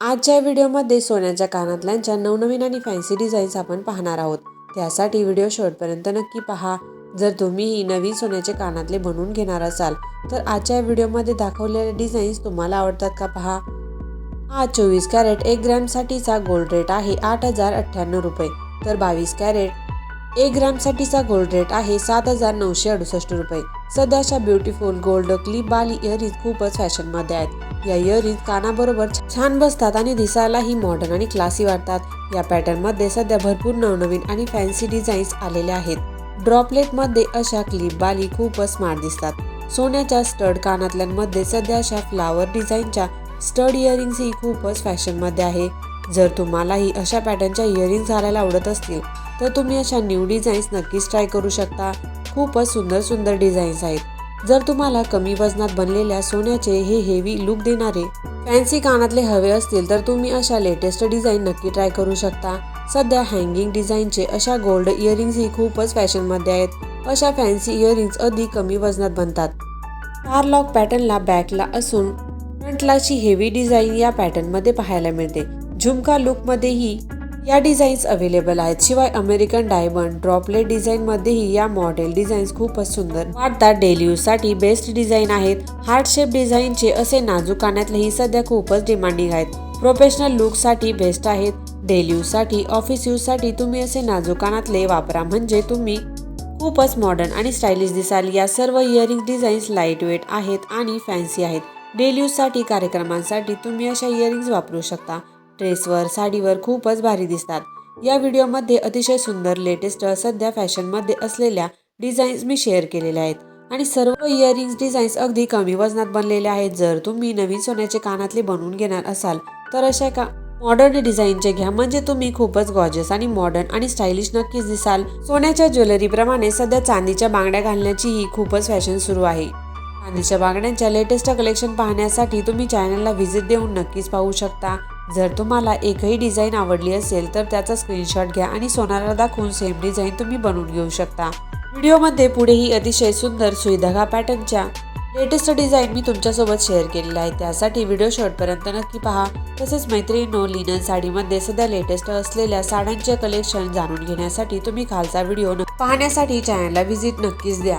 आजच्या व्हिडिओमध्ये सोन्याच्या कानातल्यांच्या नवनवीन आणि फॅन्सी डिझाईन्स आपण पाहणार आहोत. त्यासाठी व्हिडिओ शेवटपर्यंत नक्की पहा. जर तुम्हीही नवीन सोन्याचे कानातले बनवून घेणार असाल तर आजच्या व्हिडिओमध्ये दाखवलेले डिझाईन्स तुम्हाला आवडतात का पहा? आज चोवीस कॅरेट एक ग्रॅमसाठीचा गोल्ड रेट आहे आठ हजार अठ्ठ्याण्णव रुपये. तर बावीस कॅरेट एक ग्रॅमसाठीचा गोल्ड रेट आहे सात हजार नऊशे अडुसष्ट रुपये. सध्याच्या ब्युटिफुल गोल्ड क्लिप बाली इयरिंग खूपच फॅशनमध्ये आहेत. या इयरिंग कानाबरोबर छान बसतात आणि दिसायलाही मॉडर्न आणि क्लासी वाटतात. या पॅटर्नमध्ये सध्या भरपूर नवनवीन आणि फॅन्सी डिझाईन्स आलेल्या आहेत. ड्रॉपलेटमध्ये अशा क्लिप बाली खूपच स्मार्ट दिसतात. सोन्याच्या स्टड कानातल्यांमध्ये सध्या अशा फ्लावर डिझाईनच्या स्टड इयरिंग्स ही खूपच फॅशनमध्ये आहे. जर तुम्हालाही अशा पॅटर्नच्या इयरिंग्स घालायला आवडत असतील तर तुम्ही अशा न्यू डिझाईन्स नक्कीच ट्राय करू शकता. खूपच सुंदर सुंदर डिझाईन्स आहेत. जर तुम्हाला कमी वजनात बनलेल्या सोन्याचे हे हेवी लुक देणारे फॅन्सी कानातले हवे असतील तर तुम्ही अशा लेटेस्ट डिझाईन नक्की ट्राय करू शकता. सध्या हँगिंग डिझाईनचे अशा गोल्ड इयरिंग्स ही खूपच फॅशनमध्ये आहेत. अशा फॅन्सी इयरिंग्स अधिक कमी वजनात बनतात. स्टार लॉक पॅटर्नला बॅकला असून फ्रंटलाची हेवी डिझाईन या पॅटर्नमध्ये पाहायला मिळते. झुमका लुकमध्येही या डिझाईन्स अवेलेबल आहेत. शिवाय अमेरिकन डायमंड ड्रॉपलेट डिझाईनमध्येही या मॉडेल डिझाईन्स खूपच सुंदर वाटतात डेली यूजसाठी बेस्ट डिझाईन आहेत. हार्ट शेप डिझाईनचे असे नाजूक कानातलेही सध्या खूपच डिमांडिंग आहेत. प्रोफेशनल लुकसाठी बेस्ट आहेत. डेली यूजसाठी ऑफिस यूजसाठी तुम्ही असे नाजूक कानातले वापरा म्हणजे तुम्ही खूपच मॉडर्न आणि स्टायलिश दिसाल. या सर्व इयरिंग डिझाईन्स लाइट वेट आहेत आणि फॅन्सी आहेत. डेली यूजसाठी कार्यक्रमांसाठी तुम्ही अशा इयरिंग्स वापरू शकता. ड्रेसवर साडीवर खूपच भारी दिसतात. या व्हिडिओमध्ये अतिशय सुंदर लेटेस्ट सध्या फॅशनमध्ये असलेल्या डिझाईन्स मी शेअर केलेल्या आहेत. आणि सर्व इयरिंग्स डिझाईन्स अगदी कमी वजनात बनलेले आहेत. जर तुम्ही नवीन सोन्याचे कानातले बनवून घेणार असाल तर अशा का मॉडर्न डिझाईनचे घ्या. म्हणजे तुम्ही खूपच गॉर्जस आणि मॉडर्न आणि स्टायलिश नक्कीच दिसाल. सोन्याच्या ज्वेलरीप्रमाणे सध्या चांदीच्या बांगड्या घालण्याची ही खूपच फॅशन सुरू आहे. चांदीच्या बांगड्यांच्या लेटेस्ट कलेक्शन पाहण्यासाठी तुम्ही चॅनलला व्हिजिट देऊन नक्कीच पाहू शकता. जर तुम्हाला एकही डिझाईन आवडली असेल तर त्याचा स्क्रीनशॉट घ्या आणि सोनाला दाखवून सेम डिझाईन तुम्ही बनवून घेऊ शकता. व्हिडिओमध्ये पुढेही अतिशय सुंदर सुईधागा पॅटर्नच्या लेटेस्ट डिझाईन मी तुमच्यासोबत शेअर केलेला आहे त्यासाठी व्हिडिओ शॉर्टपर्यंत नक्की पहा. तसेच मैत्रिणीनो लिनन साडीमध्ये सध्या लेटेस्ट असलेल्या साड्यांचे कलेक्शन जाणून घेण्यासाठी तुम्ही खालचा व्हिडिओ पाहण्यासाठी चॅनलला व्हिजिट नक्कीच द्या.